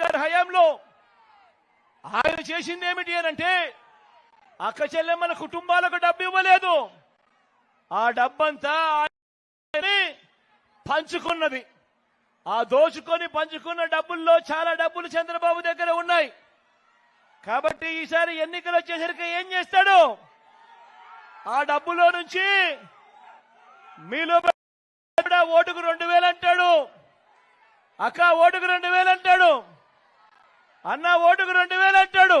గారి హయాంలో ఆయన చేసింది ఏమిటి అని అంటే అక్క చెల్లెమ్మల కుటుంబాలకు డబ్బు ఇవ్వలేదు. ఆ డబ్బంతా ఆయనే పంచుకున్నది. ఆ దోచుకొని పంచుకున్న డబ్బుల్లో చాలా డబ్బులు చంద్రబాబు దగ్గర ఉన్నాయి. కాబట్టి ఈసారి ఎన్నికలు వచ్చేసరికి ఏం చేస్తాడు? ఆ డబ్బులో నుంచి మీలో ఓటుకు రెండు వేలు అంటాడు. అక్క ఓటుకు రెండు వేలు అంటాడు. అన్న ఓటుకు రెండు వేలు అంటాడు.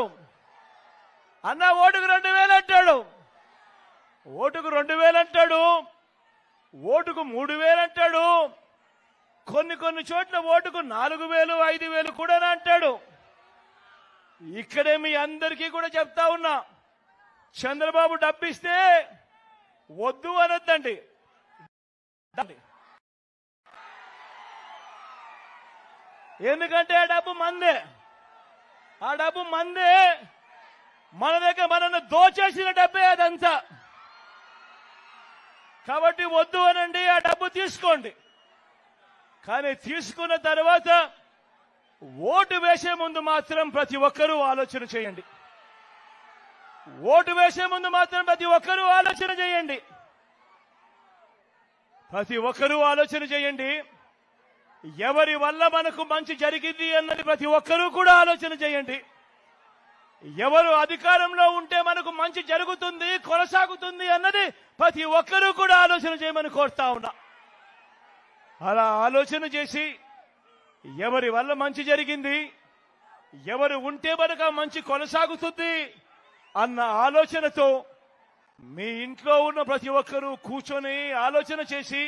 అన్న ఓటుకు రెండు వేలు అంటాడు. ఓటుకు రెండు వేలు అంటాడు. ఓటుకు మూడు వేలు అంటాడు. కొన్ని కొన్ని చోట్ల ఓటుకు నాలుగు వేలు ఐదు వేలు కూడా అంటాడు. ఇక్కడే మీ అందరికీ కూడా చెప్తా ఉన్నా చంద్రబాబు డబ్బిస్తే వద్దు అనొద్దండి. ఎందుకంటే డబ్బు మందే. ఆ డబ్బు మందే. మన దగ్గర మనల్ని దోచేసిన డబ్బే అదంతా. కాబట్టి వద్దు అనండి ఆ డబ్బు తీసుకోండి. కానీ తీసుకున్న తర్వాత ఓటు వేసే ముందు మాత్రం ప్రతి ఒక్కరూ ఆలోచన చేయండి. ఓటు వేసే ముందు మాత్రం ప్రతి ఒక్కరూ ఆలోచన చేయండి. ప్రతి ఒక్కరూ ఆలోచన చేయండి. ఎవరి వల్ల మనకు మంచి జరిగింది అన్నది ప్రతి ఒక్కరూ కూడా ఆలోచన చేయండి. ఎవరు అధికారంలో ఉంటే మనకు మంచి జరుగుతుంది కొనసాగుతుంది అన్నది ప్రతి ఒక్కరూ కూడా ఆలోచన చేయమని కోరుతా ఉన్నా. అలా ఆలోచన చేసి ఎవరి వల్ల మంచి జరిగింది ఎవరు ఉంటే మనక మంచి కొనసాగుతుంది అన్న ఆలోచనతో మీ ఇంట్లో ఉన్న ప్రతి ఒక్కరూ కూర్చొని ఆలోచన చేసి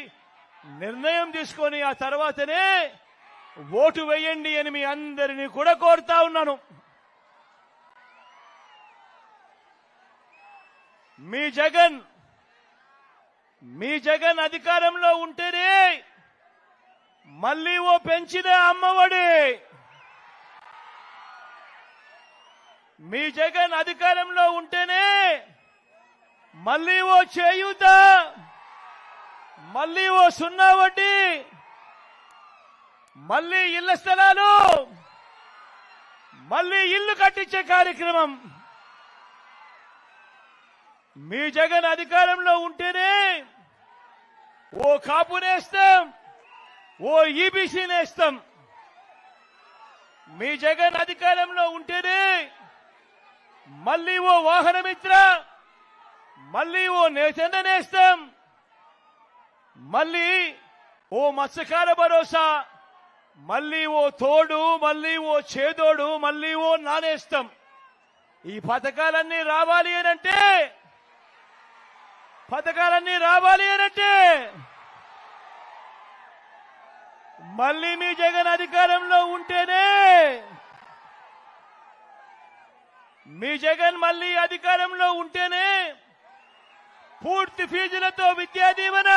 నిర్ణయం తీసుకొని ఆ తర్వాతనే ఓటు వేయండి అని మీ అందరినీ కూడా కోరుతా ఉన్నాను. మీ జగన్ మీ జగన్ అధికారంలో ఉంటేనే మళ్ళీ ఓ పెంచిన అమ్మఒడి. మీ జగన్ అధికారంలో ఉంటేనే మళ్ళీ ఓ చేయూత. మళ్ళీ ఓ సున్నా వడ్డీ. మళ్ళీ ఇళ్ళ స్థలాలు. మళ్ళీ ఇల్లు కట్టించే కార్యక్రమం. మీ జగన్ అధికారంలో ఉంటేనే ఓ కాపు నేస్తాం ఓ ఈబీసీ నేస్తాం. మీ జగన్ అధికారంలో ఉంటేనే మళ్ళీ ఓ వాహనమిత్ర మళ్ళీ ఓ నేతన్న నేస్తాం. మళ్ళీ ఓ మత్స్యకార భరోసా మళ్ళీ ఓ తోడు మళ్ళీ ఓ చేదోడు మళ్ళీ ఓ నానేస్తాం ఈ పథకాలన్నీ రావాలి అనంటే పథకాలన్నీ రావాలి అనంటే మళ్ళీ మీ జగన్ అధికారంలో ఉంటేనే మీ జగన్ మళ్ళీ అధికారంలో ఉంటేనే పూర్తి ఫీజులతో విద్యా దీవెన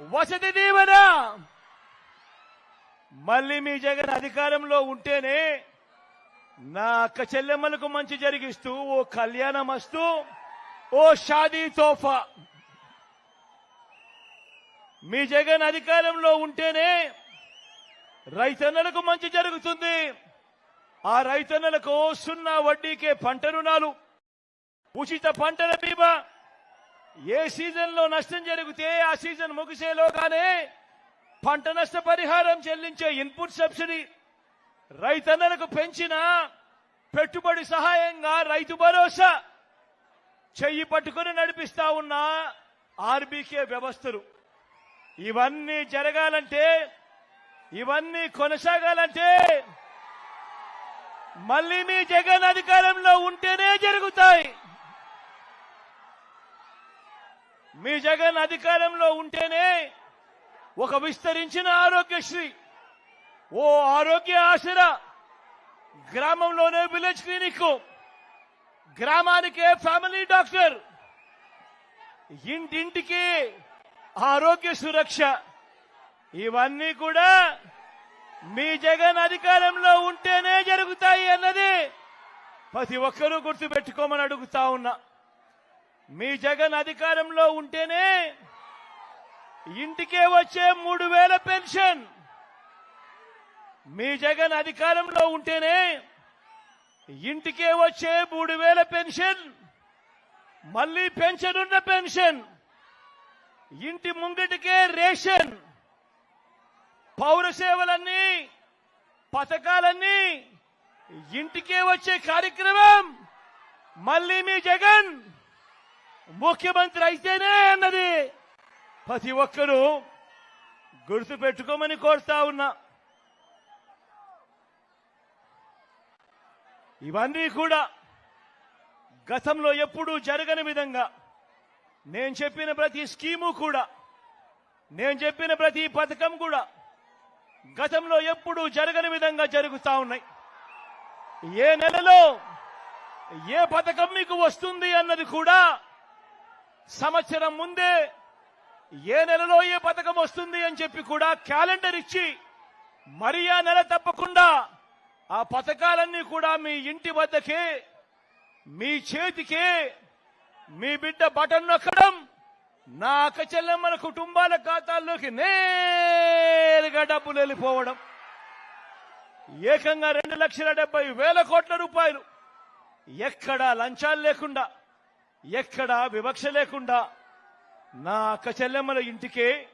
వసతి దీవెన. మళ్ళీ మీ జగన్ అధికారంలో ఉంటేనే నా అక్క చెల్లెమ్మలకు మంచి జరిగిస్తూ ఓ కళ్యాణం వస్తూ ఓ షాదీ తోఫా. మీ జగన్ అధికారంలో ఉంటేనే రైతన్నలకు మంచి జరుగుతుంది. ఆ రైతన్నలకు సున్నా వడ్డీకే పంట రుణాలు. ఉచిత పంటల బీమా. ఏ సీజన్లో నష్టం జరిగితే ఆ సీజన్ ముగిసేలోగానే పంట నష్ట పరిహారం చెల్లించే ఇన్పుట్ సబ్సిడీ రైతన్నలకు పెంచిన పెట్టుబడి సహాయంగా రైతు భరోసా చెయ్యి పట్టుకుని నడిపిస్తా ఉన్న ఆర్బీకే వ్యవస్థలు. ఇవన్నీ జరగాలంటే ఇవన్నీ కొనసాగాలంటే మళ్ళీ మీ జగన్ అధికారంలో ఉంటేనే జరుగుతాయి. మీ జగన్ అధికారంలో ఉంటేనే ఒక విస్తరించిన ఆరోగ్యశ్రీ ఓ ఆరోగ్య ఆసరా. గ్రామంలోనే విలేజ్ క్లినిక్ గ్రామానికే ఫ్యామిలీ డాక్టర్. ఇంటింటికి ఆరోగ్య సురక్ష. ఇవన్నీ కూడా మీ జగన్ అధికారంలో ఉంటేనే జరుగుతాయి అన్నది ప్రతి ఒక్కరూ గుర్తు పెట్టుకోమని అడుగుతా ఉన్నా. మీ జగన్ అధికారంలో ఉంటేనే ఇంటికే వచ్చే మూడు వేల పెన్షన్. మీ జగన్ అధికారంలో ఉంటేనే ఇంటికే వచ్చే మూడు వేల పెన్షన్. మళ్ళీ పెన్షన్ ఉన్న పెన్షన్. ఇంటి ముంగిటికే రేషన్. పౌర సేవలన్నీ పథకాలన్నీ ఇంటికే వచ్చే కార్యక్రమం. మళ్ళీ మీ జగన్ ముఖ్యమంత్రి అయితేనే అన్నది. ప్రతి ఒక్కరూ గుర్తు పెట్టుకోమని కోరుతా ఉన్నా. ఇవన్నీ కూడా గతంలో ఎప్పుడూ జరగని విధంగా నేను చెప్పిన ప్రతి స్కీము కూడా నేను చెప్పిన ప్రతి పథకం కూడా గతంలో ఎప్పుడూ జరగని విధంగా జరుగుతా ఉన్నాయి. ఏ నెలలో ఏ పథకం మీకు వస్తుంది అన్నది కూడా సంవత్సరం ముందే ఏ నెలలో ఏ పథకం వస్తుంది అని చెప్పి కూడా క్యాలెండర్ ఇచ్చి మరి ఆ నెల తప్పకుండా ఆ పథకాలన్నీ కూడా మీ ఇంటి వద్దకే మీ చేతికే మీ బిడ్డ బటన్ నొక్కడం నా అక్కచెల్లెమ్మల కుటుంబాల ఖాతాల్లోకి నేరుగా డబ్బులు వెళ్ళిపోవడం. ఏకంగా రెండు లక్షల డెబ్బై వేల కోట్ల రూపాయలు ఎక్కడా లంచాలు లేకుండా ఎక్కడా వివక్ష లేకుండా నా అక్క చెల్లెమ్మల ఇంటికే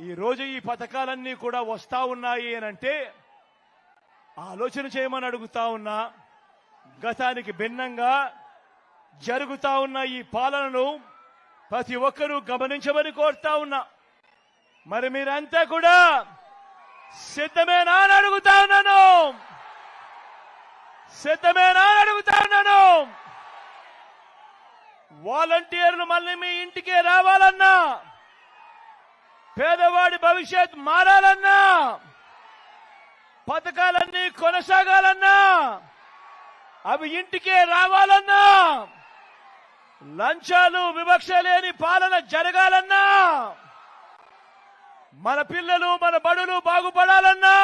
ఈ ఈ పథకాలన్నీ కూడా వస్తా ఉన్నాయి అని అంటే ఆలోచన చేయమని అడుగుతా ఉన్నా గతానికి భిన్నంగా జరుగుతా ఉన్న ఈ పాలనను ప్రతి ఒక్కరూ గమనించమని కోరుతా ఉన్నా. మరి మీరంతా కూడా సిద్ధమేనా అని అడుగుతా ఉన్నాను. సిద్ధమేనా అని అడుగుతా ఉన్నాను. వాలంటీర్లు మళ్ళీ మీ ఇంటికే రావాలన్నా పేదవాడి భవిష్యత్ మారాలన్నా పథకాలన్నీ కొనసాగాలన్నా అవి ఇంటికే రావాలన్నా లంచాలు వివక్ష లేని పాలన జరగాలన్నా మన పిల్లలు మన బడులు బాగుపడాలన్నా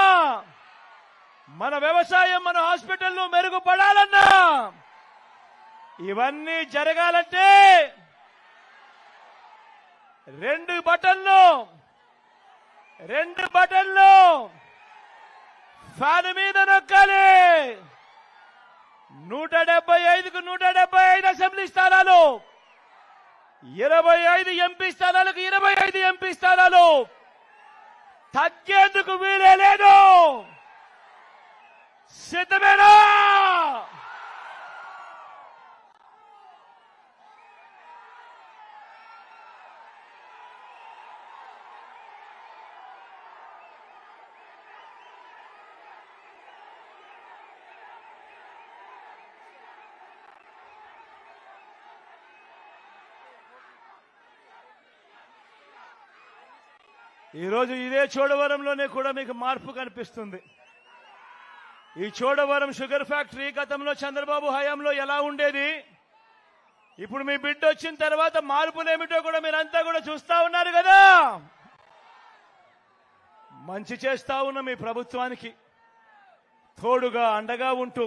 మన వ్యవసాయం మన హాస్పిటల్లు మెరుగుపడాలన్నా ఇవన్నీ జరగాలంటే రెండు బటన్లు రెండు బటన్లు ఫ్యాన్ మీద నొక్కాలి. నూట డెబ్బై ఐదుకు నూట డెబ్బై ఐదు అసెంబ్లీ స్థానాలు ఇరవై ఐదు ఎంపీ స్థానాలకు ఇరవై ఐదు ఎంపీ స్థానాలు. తగ్గేందుకు వీలే లేదు. సిద్ధమేనా? ఈరోజు ఇదే చోడవరంలోనే కూడా మీకు మార్పు కనిపిస్తుంది. ఈ చోడవరం షుగర్ ఫ్యాక్టరీ గతంలో చంద్రబాబు హయాంలో ఎలా ఉండేది? ఇప్పుడు మీ బిడ్డ వచ్చిన తర్వాత మార్పులేమిటో కూడా మీరంతా కూడా చూస్తా ఉన్నారు కదా! మంచి చేస్తా ఉన్న మీ ప్రభుత్వానికి తోడుగా అండగా ఉంటూ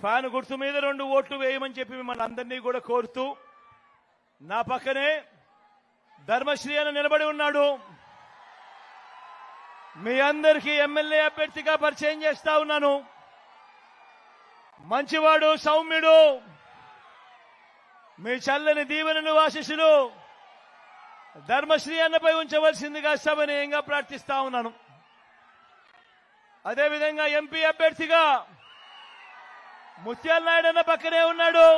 ఫ్యాన్ గుర్తు మీద రెండు ఓట్లు వేయమని చెప్పి మిమ్మల్ని అందరినీ కూడా కోరుతూ నా పక్కనే ధర్మశ్రీ అని నిలబడి ఉన్నాడు. మీ అందరికీ ఎమ్మెల్యే అభ్యర్థిగా పరిచయం చేస్తా ఉన్నాను. మంచివాడు సౌమ్యుడు మీ చల్లని దీవెనలు ఆశీస్సులు ధర్మశ్రీ అన్నపై ఉంచవలసిందిగా సమనీయంగా ప్రార్థిస్తా ఉన్నాను. అదేవిధంగా ఎంపీ అభ్యర్థిగా ముత్యాల నాయుడు అన్న పక్కనే ఉన్నాడు.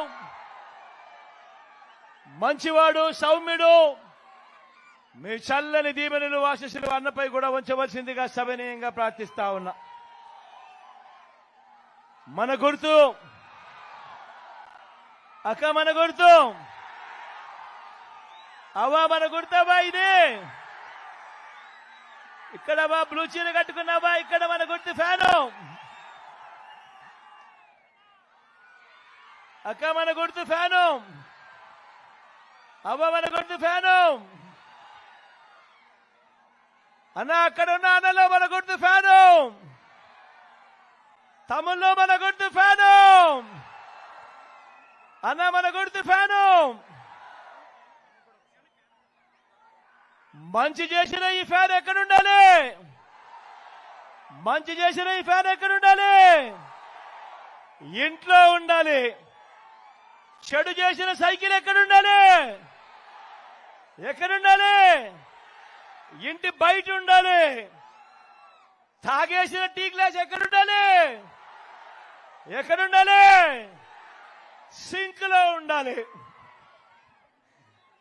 మంచివాడు సౌమ్యుడు మీ చల్లని దీవెనలు ఆశీస్సులు అన్నపై కూడా ఉంచవలసిందిగా సభనీయంగా ప్రార్థిస్తా ఉన్నా. మన గుర్తు. అక్క మన గుర్తు. అవ్వా మన గుర్తవా ఇది. ఇక్కడ బా బ్లూ చీర కట్టుకున్నావా ఇక్కడ మన గుర్తు ఫ్యాను. అక్క మన గుర్తు ఫ్యాను. అవ్వ మన గుర్తు ఫ్యాను. అన్న అక్కడ ఉన్న అన్నలో మన గుర్తు ఫ్యాను. తమ్ముల్లో మన గుర్తు ఫ్యాను. అన్న మన గుర్తు ఫ్యాను. మంచి చేసిన ఈ ఫ్యాన్ ఎక్కడ ఉండాలి మంచి చేసిన ఈ ఫ్యాన్ ఎక్కడ ఉండాలి ఇంట్లో ఉండాలి. చెడు చేసిన సైకిల్ ఎక్కడ ఉండాలి ఎక్కడ ఉండాలి ఇంటి బయట ఉండాలి. తాగేసిన టీ గ్లాస్ ఎక్కడ ఉండాలి సింక్లో ఉండాలి.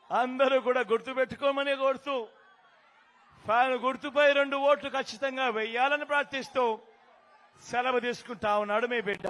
అందరూ కూడా గుర్తుపెట్టుకోమని కోరుతూ ఫ్యాన్ గుర్తుపై రెండు ఓట్లు ఖచ్చితంగా వెయ్యాలని ప్రార్థిస్తూ సెలవు తీసుకుంటా ఉన్నాడు మీ బిడ్డ.